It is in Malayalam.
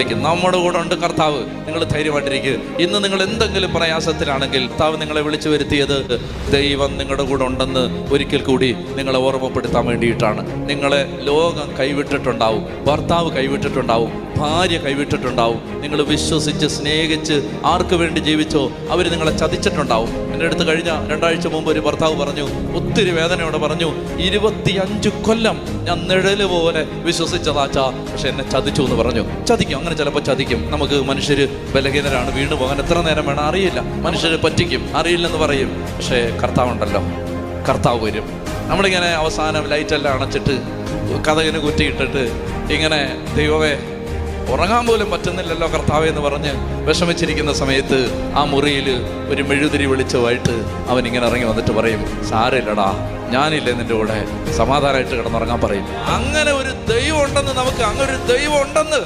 നമ്മുടെ കൂടെ ഉണ്ട് കർത്താവ്. നിങ്ങൾ ധൈര്യമായിട്ടിരിക്കുക ഇന്ന് നിങ്ങൾ എന്തെങ്കിലും പ്രയാസത്തിലാണെങ്കിൽ കർത്താവ് നിങ്ങളെ വിളിച്ചു വരുത്തിയത് ദൈവം നിങ്ങളുടെ കൂടെ ഉണ്ടെന്ന് ഒരിക്കൽ കൂടി നിങ്ങളെ ഓർമ്മപ്പെടുത്താൻ വേണ്ടിയിട്ടാണ്. നിങ്ങളെ ലോകം കൈവിട്ടിട്ടുണ്ടാവും. ഭർത്താവ് കൈവിട്ടിട്ടുണ്ടാവും. ഭാര്യ കൈവിട്ടിട്ടുണ്ടാവും. നിങ്ങൾ വിശ്വസിച്ച് സ്നേഹിച്ച് ആർക്ക് വേണ്ടി ജീവിച്ചോ അവർ നിങ്ങളെ ചതിച്ചിട്ടുണ്ടാവും. എന്റെ അടുത്ത് കഴിഞ്ഞ രണ്ടാഴ്ച മുമ്പ് ഒരു ഭർത്താവ് പറഞ്ഞു ഒത്തിരി വേദനയോടെ പറഞ്ഞു ഇരുപത്തിയഞ്ച് കൊല്ലം ഞാൻ നിഴൽ പോലെ വിശ്വസിച്ചതാച്ചാ പക്ഷെ എന്നെ ചതിച്ചു എന്ന് പറഞ്ഞു. ചതിക്കും. അങ്ങനെ ചിലപ്പോൾ ചതിക്കും. നമുക്ക് മനുഷ്യർ ബലഹീനരാണ് വീണു പോകാൻ എത്ര നേരം വേണം അറിയില്ല. മനുഷ്യർ പറ്റിക്കും അറിയില്ലെന്ന് പറയും. പക്ഷേ കർത്താവുണ്ടല്ലോ. കർത്താവ് വരും. നമ്മളിങ്ങനെ അവസാനം ലൈറ്റെല്ലാം അണച്ചിട്ട് കഥകിന് കുറ്റിയിട്ടിട്ട് ഇങ്ങനെ ദൈവമേ ഉറങ്ങാൻ പോലും പറ്റുന്നില്ലല്ലോ കർത്താവ് എന്ന് പറഞ്ഞ് വിഷമിച്ചിരിക്കുന്ന സമയത്ത് ആ മുറിയിൽ ഒരു മെഴുതിരി വെളിച്ചമായിട്ട് അവൻ ഇങ്ങനെ ഇറങ്ങി വന്നിട്ട് പറയും സാരമില്ലടാ ഞാനില്ലേ നിന്റെ കൂടെ. സമാധാനമായിട്ട് കിടന്നുറങ്ങാൻ പറയും. അങ്ങനെ ഒരു ദൈവം ഉണ്ടെന്ന് നമുക്ക് അങ്ങനെ ഒരു ദൈവം ഉണ്ടെന്ന്